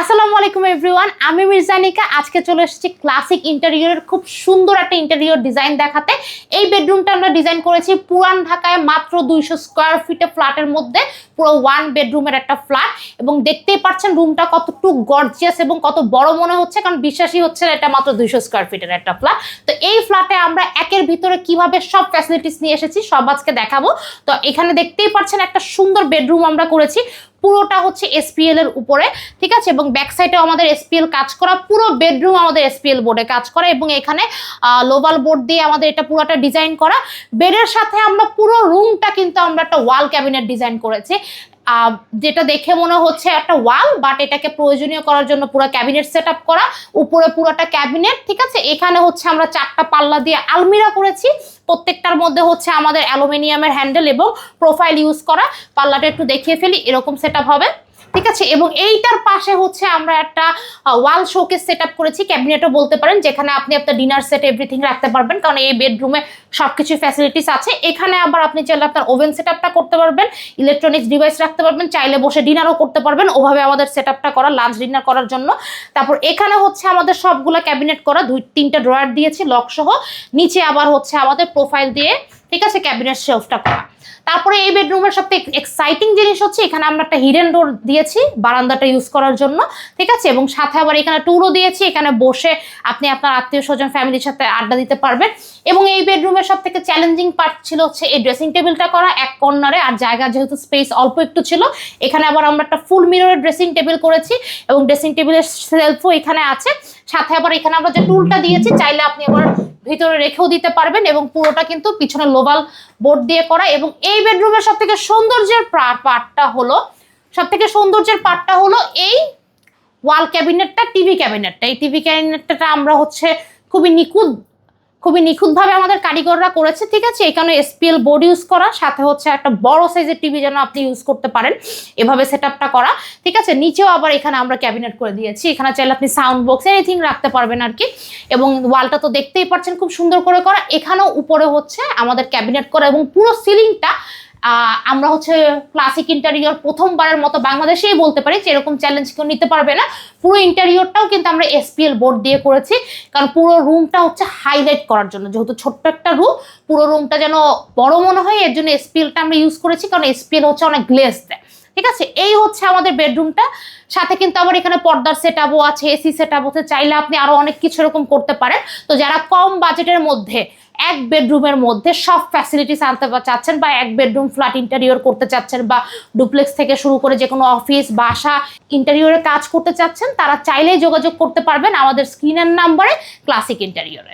আসসালামু আলাইকুম এভরিওয়ান, আমি মির্জানিকা আজকে চলে এসেছি ক্লাসিক ইন্টেরিয়রের খুব সুন্দর একটা ইন্টেরিয়র ডিজাইন দেখাতে। এই বেডরুমটা আমরা ডিজাইন করেছি পুরান ঢাকায় মাত্র দুইশো স্কোয়ার ফিটে ফ্ল্যাটের মধ্যে। পুরো ওয়ান বেডরুমের একটা ফ্ল্যাট এবং দেখতেই পাচ্ছেন রুমটা কতটুকু গর্জিয়াস এবং কত বড় মনে হচ্ছে, কারণ বিশ্বাসই হচ্ছে না এটা মাত্র দুইশো স্কোয়ার ফিটের একটা ফ্ল্যাট তো এই ফ্ল্যাটে আমরা একের ভিতরে কীভাবে সব ফ্যাসিলিটিস নিয়ে এসেছি, সব আজকে দেখাবো। তো এখানে দেখতেই পাচ্ছেন একটা সুন্দর বেডরুম আমরা করেছি, পুরোটা হচ্ছে এসপিএল এর উপরে, ঠিক আছে? এবং ব্যাক সাইডেও আমাদের এসপিএল কাজ করা, পুরো বেডরুম আমাদের এসপিএল বোর্ডে কাজ করা এবং এখানে লোবাল বোর্ড দিয়ে আমাদের এটা পুরোটা ডিজাইন করা। বেডের সাথে আমরা পুরো রুমটা কিন্তু আমরা একটা ওয়াল ক্যাবিনেট ডিজাইন করেছি। যেটা দেখে মনে হচ্ছে একটা ওয়াল বাট এটাকে প্রয়োজনীয় করার জন্য পুরো ক্যাবিনেট সেট করা। উপরে পুরোটা ক্যাবিনেট ঠিক আছে? এখানে হচ্ছে আমরা চারটা পাল্লা দিয়ে আলমিরা করেছি। প্রত্যেকটার মধ্যে হচ্ছে আমাদের অ্যালুমিনিয়ামের হ্যান্ডেল এবং প্রোফাইল ইউজ করা। পাল্লাটা একটু দেখিয়ে ফেলি, এরকম সেট হবে। ঠিক আছে? এবং এইটার পাশে হচ্ছে আমরা একটা ওয়াল শোকেস সেট আপ করেছি ক্যাবিনেটও বলতে পারেন, যেখানে আপনি আপনার ডিনার সেট এভরিথিং রাখতে পারবেন। কারণ এই বেডরুমে সব কিছু ফ্যাসিলিটিস আছে। এখানে আবার আপনি চাইলে আপনার ওভেন সেট আপটা করতে পারবেন ইলেকট্রনিক্স ডিভাইস রাখতে পারবেন, চাইলে বসে ডিনারও করতে পারবেন, ওভাবে আমাদের সেট আপটা করা লাঞ্চ ডিনার করার জন্য। তারপর এখানে হচ্ছে আমাদের সবগুলো ক্যাবিনেট করা, দুই, তিনটা ড্রয়ার দিয়েছি লক সহ। নিচে আবার হচ্ছে আমাদের প্রোফাইল দিয়ে ঠিক আছে ক্যাবিনেট শেলফটা করা। তারপরে এই বেডরুমের সবথেকে এক্সাইটিং জিনিস হচ্ছে, এখানে আমরা একটা হিডেন ডোর দিয়েছি বারান্দাটা ইউজ করার জন্য, ঠিক আছে? এবং সাথে আবার এখানে টুলও দিয়েছি, এখানে বসে আপনি আপনার আত্মীয় স্বজন ফ্যামিলির সাথে আড্ডা দিতে পারবেন। এবং এই বেডরুমের সব থেকে চ্যালেঞ্জিং পার্ট ছিল হচ্ছে এই ড্রেসিং টেবিলটা করা, এক কর্নারে আর জায়গা যেহেতু স্পেস অল্প একটু ছিল, এখানে আবার আমরা একটা ফুল মিররের ড্রেসিং টেবিল করেছি এবং ড্রেসিং টেবিলের সেলফও এখানে আছে। সাথে আবার এখানে আমরা যে টুলটা দিয়েছি, চাইলে আপনি আবার ভিতরে রেখেও দিতে পারবেন এবং পুরোটা কিন্তু পিছনে লোবাল বোর্ড দিয়ে করা এবং এই বেডরুমের সব থেকে সৌন্দর্যের পার্টটা হলো সব থেকে সৌন্দর্যের পার্টটা হলো এই ওয়াল ক্যাবিনেটটা, টিভি ক্যাবিনেটটা। এই টিভি ক্যাবিনেটটা আমরা হচ্ছে খুবই নিখুঁত খুবই নিখুঁতভাবে আমাদের কারিগররা করেছে, ঠিক আছে? এখানে এসপিএল বোর্ড ইউজ করা, সাথে হচ্ছে একটা বড় সাইজের টিভি যেন আপনি ইউজ করতে পারেন, এভাবে সেট করা, ঠিক আছে? নিচেও আবার এখানে আমরা ক্যাবিনেট করে দিয়েছি, এখানে চাইলে আপনি সাউন্ড বক্স এনিথিং রাখতে পারবেন আর কি। এবং ওয়ালটা তো দেখতেই পাচ্ছেন, খুব সুন্দর করে করা, এখানেও উপরে হচ্ছে আমাদের ক্যাবিনেট করা এবং পুরো সিলিংটা আমরা হচ্ছে ক্লাসিক ইন্টেরিয়র প্রথমবারের মতো বাংলাদেশেই বলতে পারি যে এরকম চ্যালেঞ্জ কেউ নিতে পারবে না। পুরো ইন্টেরিয়রটাও কিন্তু আমরা এসপিএল বোর্ড দিয়ে করেছি, কারণ পুরো রুমটা হচ্ছে হাইলাইট করার জন্য। যেহেতু ছোট্ট একটা রুম পুরো রুমটা যেন বড় মনে হয়, এর জন্য এসপিএলটা আমরা ইউজ করেছি, কারণ এসপিএল হচ্ছে অনেক গ্লেস দেয়। ঠিক আছে? এই হচ্ছে আমাদের বেডরুমটা সাথে কিন্তু আবার এখানে পর্দার সেট আছে এসি সেট হচ্ছে চাইলে আপনি আরও অনেক কিছু এরকম করতে পারেন। তো যারা কম বাজেটের মধ্যে এক বেডরুমের মধ্যে সব ফ্যাসিলিটিস আনতে চাচ্ছেন বা এক বেডরুম ফ্ল্যাট ইন্টারিয়র করতে চাচ্ছেন বা ডুপ্লেক্স থেকে শুরু করে যে কোনো অফিস বাসা ইন্টারিয়রের কাজ করতে চাচ্ছেন, তারা চাইলেই যোগাযোগ করতে পারবেন আমাদের স্ক্রিনের নাম্বারে ক্লাসিক ইন্টেরিয়রে